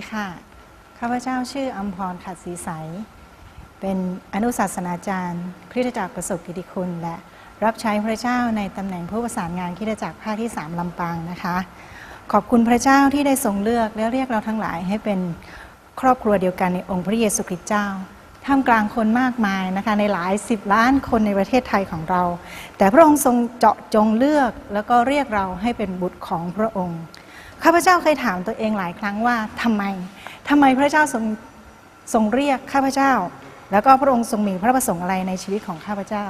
ดีค่ะ ข้าพเจ้าชื่ออัมพรขัดศรีใส เป็นอนุศาสนาจารย์คริสตจักรประสบกิติคุณ และรับใช้พระเจ้าในตำแหน่งผู้ประสานงานคริสตจักรภาคที่ 3ลำปางนะคะ ขอบคุณพระเจ้าที่ได้ทรงเลือกและเรียกเราทั้งหลายให้เป็นครอบครัวเดียวกันในองค์พระเยซูคริสต์เจ้าท่ามกลางคนมากมายนะคะในหลายสิบล้านคนในประเทศไทยของเรา แต่พระองค์ทรงเจาะจงเลือกแล้วก็เรียกเราให้เป็นบุตรของพระองค์ ข้าพเจ้าเคยถามตัวเองหลายครั้งว่าทำไมทำไมพระเจ้าทรงทรงเรียกข้าพเจ้า แล้วก็พระองค์ทรงมีพระประสงค์อะไรในชีวิตของข้าพเจ้า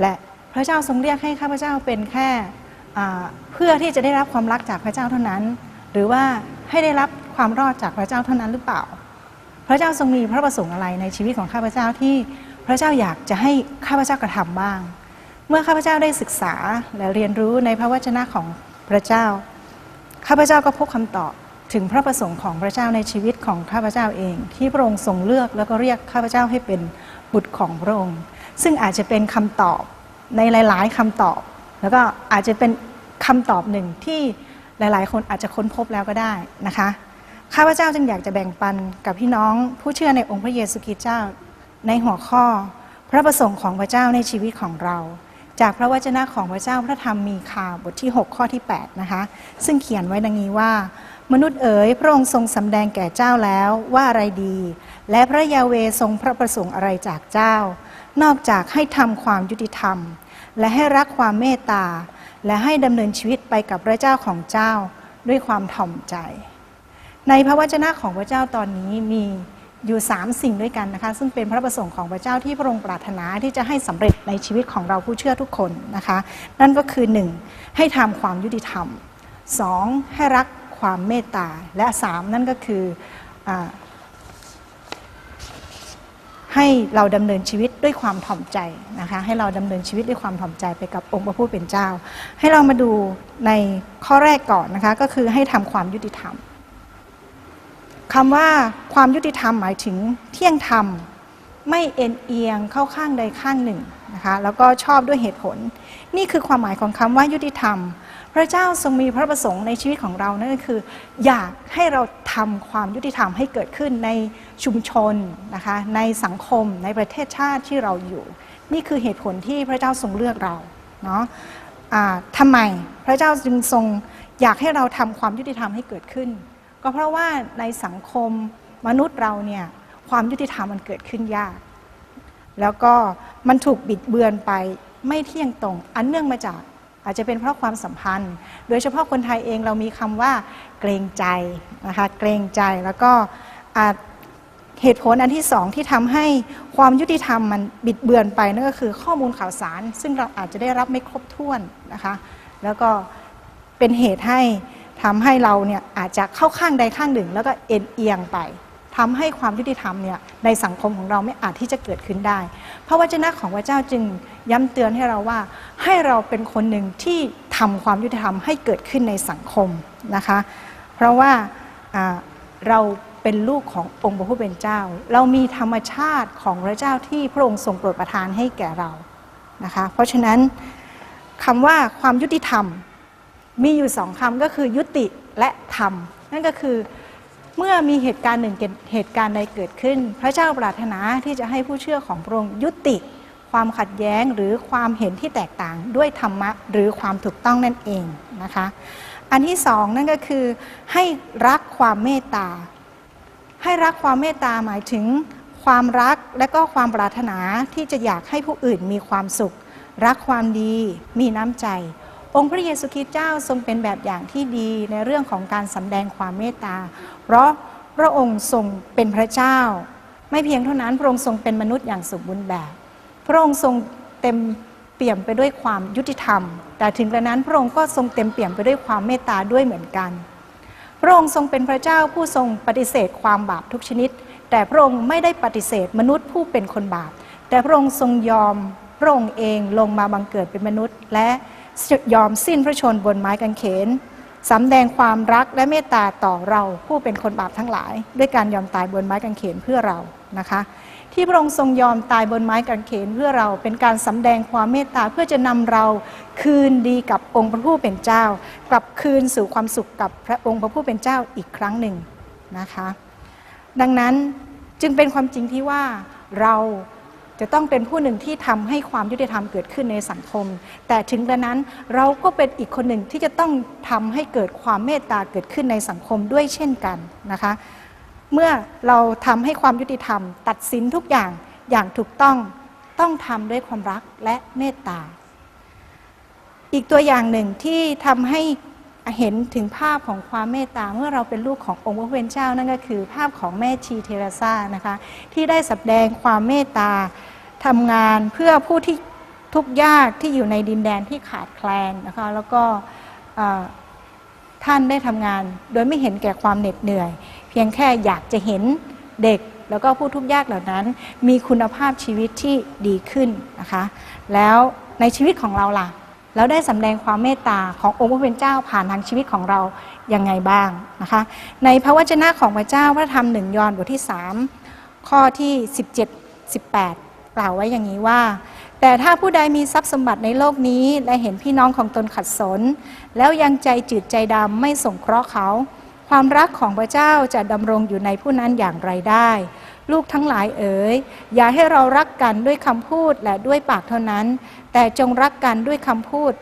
และพระเจ้าทรงเรียกให้ข้าพเจ้าเป็นแค่เพื่อที่จะได้รับความรักจากพระเจ้าเท่านั้น หรือว่าให้ได้รับความรอดจากพระเจ้าเท่านั้นหรือเปล่า พระเจ้าทรงมีพระประสงค์อะไรในชีวิตของข้าพเจ้าที่พระเจ้าอยากจะให้ข้าพเจ้ากระทำบ้าง เมื่อข้าพเจ้าได้ศึกษาและเรียนรู้ในพระวจนะของพระเจ้า ข้าพเจ้าก็พบคำตอบถึงพระประสงค์ของพระเจ้าในชีวิตของข้าพเจ้าเอง ที่พระองค์ทรงเลือกแล้วก็เรียกข้าพเจ้าให้เป็นบุตรของพระองค์ ซึ่งอาจจะเป็นคำตอบในหลาย ๆคำตอบ แล้วก็อาจจะเป็นคำตอบหนึ่งที่หลาย ๆ คนอาจจะค้นพบแล้วก็ได้นะคะข้าพเจ้าจึงอยากจะแบ่งปันกับพี่น้องผู้เชื่อในองค์พระเยซูคริสต์เจ้าในหัวข้อ พระประสงค์ของพระเจ้าในชีวิตของเรา จากพระวจนะของพระเจ้าพระธรรมมีคาบทที่ 6 ข้อที่ 8 นะคะ ซึ่งเขียนไว้ดังนี้ว่า มนุษย์เอ๋ยพระองค์ทรงสำแดงแก่เจ้าแล้วว่าอะไรดี และพระยาเวทรงพระประสงค์อะไรจากเจ้า นอกจากให้ทำความยุติธรรม และให้รักความเมตตา และให้ดำเนินชีวิตไปกับพระเจ้าของเจ้าด้วยความถ่อมใจ ในพระวจนะของพระเจ้าตอนนี้มี อยู่สามสิ่งด้วยกันนะคะซึ่งเป็นพระประสงค์ของพระเจ้าที่พระองค์ปรารถนาที่จะให้สำเร็จในชีวิตของเราผู้เชื่อทุกคนนะคะนั่นก็คือ 1. ให้ทำความยุติธรรม 2. ให้รักความเมตตาและ 3. นั่นก็คืออให้เราดำเนินชีวิตด้วยความถ่อมใจนะคะให้เราดำเนินชีวิตด้วยความถ่อมใจไปกับองค์พระผู้เป็นเจ้า ให้เรามาดูในข้อแรกก่อนนะคะก็คือให้ทำความยุติธรรม คำว่าความยุติธรรมหมายถึงเที่ยงธรรม ไม่เอ็นเอียงเข้าข้างใดข้างหนึ่งนะคะแล้วก็ชอบด้วยเหตุผล นี่คือความหมายของคำว่ายุติธรรม พระเจ้าทรงมีพระประสงค์ในชีวิตของเรานั่นก็คือ อยากให้เราทำความยุติธรรมให้เกิดขึ้นในชุมชนนะคะในสังคมในประเทศชาติที่เราอยู่ นี่คือเหตุผลที่พระเจ้าทรงเลือกเราเนาะะทำไมพระเจ้าจึงทรงอยากให้เราทำความยุติธรรมให้เกิดขึ้น ก็เพราะว่าในสังคมมนุษย์เราเนี่ยความยุติธรรมมันเกิดขึ้นยาก แล้วก็มันถูกบิดเบือนไปไม่เที่ยงตรง อันเนื่องมาจากอาจจะเป็นเพราะความสัมพันธ์ โดยเฉพาะคนไทยเองเรามีคำว่าเกรงใจนะคะเกรงใจแล้วก็เหตุผลอันที่สองที่ทำให้ความยุติธรรมมันบิดเบือนไปนั่นก็คือข้อมูลข่าวสาร ซึ่งเราอาจจะได้รับไม่ครบถ้วนนะคะแล้วก็เป็นเหตุให้ ทำให้เราเนี่ยอาจจะเข้าข้างใดข้างหนึ่ง แล้วก็เอ็นเอียงไปทำให้ความยุติธรรมเนี่ยในสังคมของเราไม่อาจที่จะเกิดขึ้นได้ พระวจนะของพระเจ้าจึงย้ำเตือนให้เราว่าให้เราเป็นคนหนึ่งที่ทำความยุติธรรมให้เกิดขึ้นในสังคมนะคะ เพราะว่าอ่าเราเป็นลูกขององค์พระผู้เป็นเจ้า เรามีธรรมชาติของพระเจ้าที่พระองค์ทรงโปรดประทานให้แก่เรานะคะ เพราะฉะนั้นคำว่าความยุติธรรม มีอยู่สองคำก็คือยุติและธรรม นั่นก็คือเมื่อมีเหตุการณ์หนึ่งเหตุการณ์ใดเกิดขึ้น พระเจ้าปรารถนาที่จะให้ผู้เชื่อของพระองค์ยุติ ความขัดแย้งหรือความเห็นที่แตกต่างด้วยธรรมะหรือความถูกต้องนั่นเองนะคะ อันที่สองนั่นก็คือให้รักความเมตตา ให้รักความเมตตาหมายถึงความรักและก็ความปรารถนาที่จะอยากให้ผู้อื่นมีความสุข รักความดีมีน้ำใจ องค์พระเยซูคริสต์เจ้าทรงเป็นแบบอย่างที่ดีในเรื่องของการสำแดงความเมตตา เพราะพระองค์ทรงเป็นพระเจ้า ไม่เพียงเท่านั้นพระองค์ทรงเป็นมนุษย์อย่างสมบูรณ์แบบ พระองค์ทรงเต็มเปี่ยมไปด้วยความยุติธรรม แต่ถึงกระนั้นพระองค์ก็ทรงเต็มเปี่ยมไปด้วยความเมตตาด้วยเหมือนกัน พระองค์ทรงเป็นพระเจ้าผู้ทรงปฏิเสธความบาปทุกชนิด แต่พระองค์ไม่ได้ปฏิเสธมนุษย์ผู้เป็นคนบาป แต่พระองค์ทรงยอมพระองค์เองลงมาบังเกิดเป็นมนุษย์และ ยอมสิ้นพระชนบนไม้กางเขนสำแดงความรักและเมตตาต่อเราผู้เป็นคนบาปทั้งหลาย ด้วยการยอมตายบนไม้กางเขนเพื่อเรานะคะ ที่พระองค์ทรงยอมตายบนไม้กางเขนเพื่อเราเป็นการสำแดงความเมตตาเพื่อจะนำเราคืนดีกับองค์พระผู้เป็นเจ้า กลับคืนสู่ความสุขกับพระองค์พระผู้เป็นเจ้าอีกครั้งหนึ่งนะคะ ดังนั้นจึงเป็นความจริงที่ว่าเรา จะต้องเป็นผู้หนึ่งที่ทำให้ความยุติธรรมเกิดขึ้นในสังคม แต่ถึงกระนั้นเราก็เป็นอีกคนหนึ่งที่จะต้องทำให้เกิดความเมตตาเกิดขึ้นในสังคมด้วยเช่นกันนะคะ เมื่อเราทำให้ความยุติธรรม ตัดสินทุกอย่างอย่างถูกต้องต้องทำด้วยความรักและเมตตา อีกตัวอย่างหนึ่งที่ทำให้ เห็นถึงภาพของความเมตตาเมื่อเราเป็นลูกขององค์พระผู้เป็นเจ้านั่นก็คือ ภาพของแม่ชีเทเรซานะคะที่ได้แสดงความเมตตาทำงานเพื่อผู้ที่ทุกข์ยากที่อยู่ในดินแดนที่ขาดแคลนนะคะแล้วก็ท่านได้ทำงาน โดยไม่เห็นแก่ความเหน็ดเหนื่อย เพียงแค่อยากจะเห็นเด็กแล้วก็ผู้ทุกข์ยากเหล่านั้น มีคุณภาพชีวิตที่ดีขึ้นนะคะ แล้วในชีวิตของเราล่ะ แล้วได้สำแดงความเมตตาขององค์พระผู้เป็นเจ้าผ่านทางชีวิตของเรายังไงบ้างนะคะ ในพระวจนะของพระเจ้าพระธรรมหนึ่งยอห์นบทที่ 3 ข้อที่ 17 18 กล่าวไว้อย่างนี้ว่า แต่ถ้าผู้ใดมีทรัพย์สมบัติในโลกนี้ และเห็นพี่น้องของตนขัดสน แล้วยังใจจืดใจดำไม่สงเคราะห์เขา ความรักของพระเจ้าจะดำรงอยู่ในผู้นั้นอย่างไรได้ ลูกทั้งหลายเอ๋ยอย่าให้เรารักกันด้วยคำพูดและด้วยปากเท่านั้น แต่จงรักกันด้วยคำพูด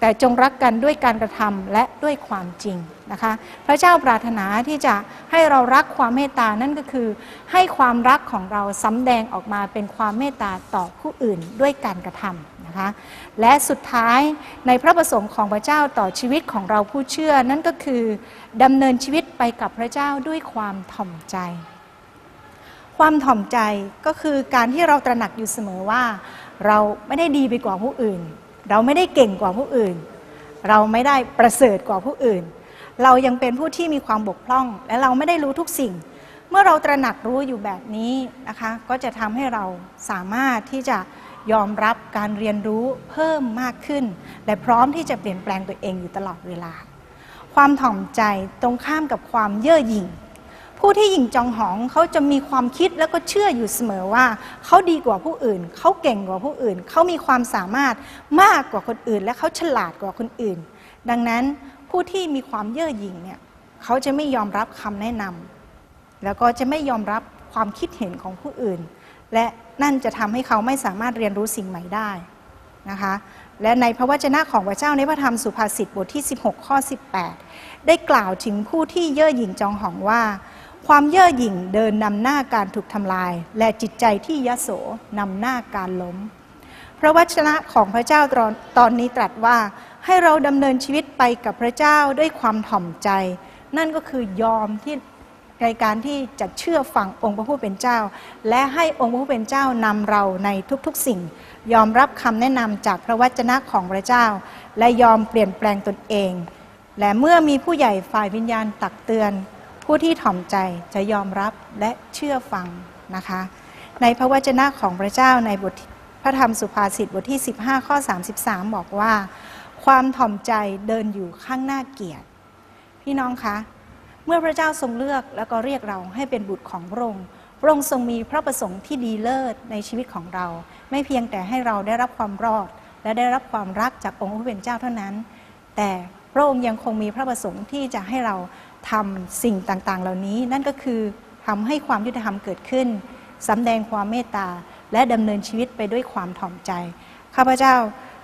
แต่จงรักกันด้วยการกระทำและด้วยความจริงนะคะ พระเจ้าปรารถนาที่จะให้เรารักความเมตตานั่นก็คือ ให้ความรักของเราสำแดงออกมาเป็นความเมตตาต่อผู้อื่นด้วยการกระทำนะคะและสุดท้ายในพระประสงค์ของพระเจ้าต่อชีวิตของเราผู้เชื่อ นั่นก็คือดำเนินชีวิตไปกับพระเจ้าด้วยความถ่อมใจ ความถ่อมใจก็คือการที่เราตระหนักอยู่เสมอว่า เราไม่ได้ดีไปกว่าผู้อื่น เราไม่ได้เก่งกว่าผู้อื่น เราไม่ได้ประเสริฐกว่าผู้อื่น เรายังเป็นผู้ที่มีความบกพร่อง และเราไม่ได้รู้ทุกสิ่ง เมื่อเราตระหนักรู้อยู่แบบนี้นะคะ ก็จะทำให้เราสามารถที่จะยอมรับการเรียนรู้เพิ่มมากขึ้น และพร้อมที่จะเปลี่ยนแปลงตัวเองอยู่ตลอดเวลา ความถ่อมใจตรงข้ามกับความเย่อหยิ่ง ผู้ที่หยิ่งจองหองเขาจะมีความคิดแล้วก็เชื่ออยู่เสมอว่าเขาดีกว่าผู้อื่นเขาเก่งกว่าผู้อื่นเขามีความสามารถมากกว่าคนอื่น และเขาฉลาดกว่าคนอื่น ดังนั้นผู้ที่มีความเย่อหยิ่งเนี่ยเขาจะไม่ยอมรับคำแนะนำแล้วก็จะไม่ยอมรับความคิดเห็นของผู้อื่น และนั่นจะทำให้เขาไม่สามารถเรียนรู้สิ่งใหม่ได้นะคะและในพระวจนะของพระเจ้าในพระธรรมสุภาษิตบทที่ 16 ข้อ 18 ได้กล่าวถึงผู้ที่เย่อหยิ่งจองหองว่า ความเย่อหยิ่งเดินนำหน้าการถูกทำลาย และจิตใจที่ยโสนำหน้าการล้ม พระวจนะของพระเจ้าตอนนนี้ตรัสว่า ให้เราดำเนินชีวิตไปกับพระเจ้าด้วยความถ่อมใจ นั่นก็คือยอมที่ในการที่จะเชื่อฟังองค์พระผู้เป็นเจ้า และให้องค์พระผู้เป็นเจ้านำเราในทุกๆสิ่ง ยอมรับคำแนะนำจากพระวจนะของพระเจ้า และยอมเปลี่ยนแปลงตนเอง และเมื่อมีผู้ใหญ่ฝ่ายวิญญาณตักเตือน ผู้ที่ถ่อมใจจะยอมรับและเชื่อฟังนะคะ ในพระวจนะของพระเจ้าในบทพระธรรมสุภาษิตบทที่ 15 ข้อ 33 บอกว่า ความถ่อมใจเดินอยู่ข้างหน้าเกียรติ พี่น้องคะ เมื่อพระเจ้าทรงเลือกแล้วก็เรียกเราให้เป็นบุตรของพระองค์พระองค์ทรงมีพระประสงค์ที่ดีเลิศในชีวิตของเรา ไม่เพียงแต่ให้เราได้รับความรอด และได้รับความรักจากองค์พระผู้เป็นเจ้าเท่านั้น แต่พระองค์ยังคงมีพระประสงค์ที่จะให้เรา ทำสิ่งต่างๆ เหล่านี้ นั่นก็คือทำให้ความยุติธรรมเกิดขึ้นสำแดงความเมตตา และดำเนินชีวิตไปด้วยความถ่อมใจ ข้าพเจ้า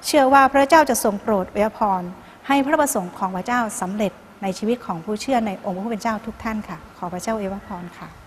เชื่อว่าพระเจ้าจะทรงโปรดอวยพร ให้พระประสงค์ของพระเจ้าสำเร็จในชีวิตของผู้เชื่อในองค์พระผู้เป็นเจ้าทุกท่านค่ะ ขอพระเจ้าอวยพรค่ะ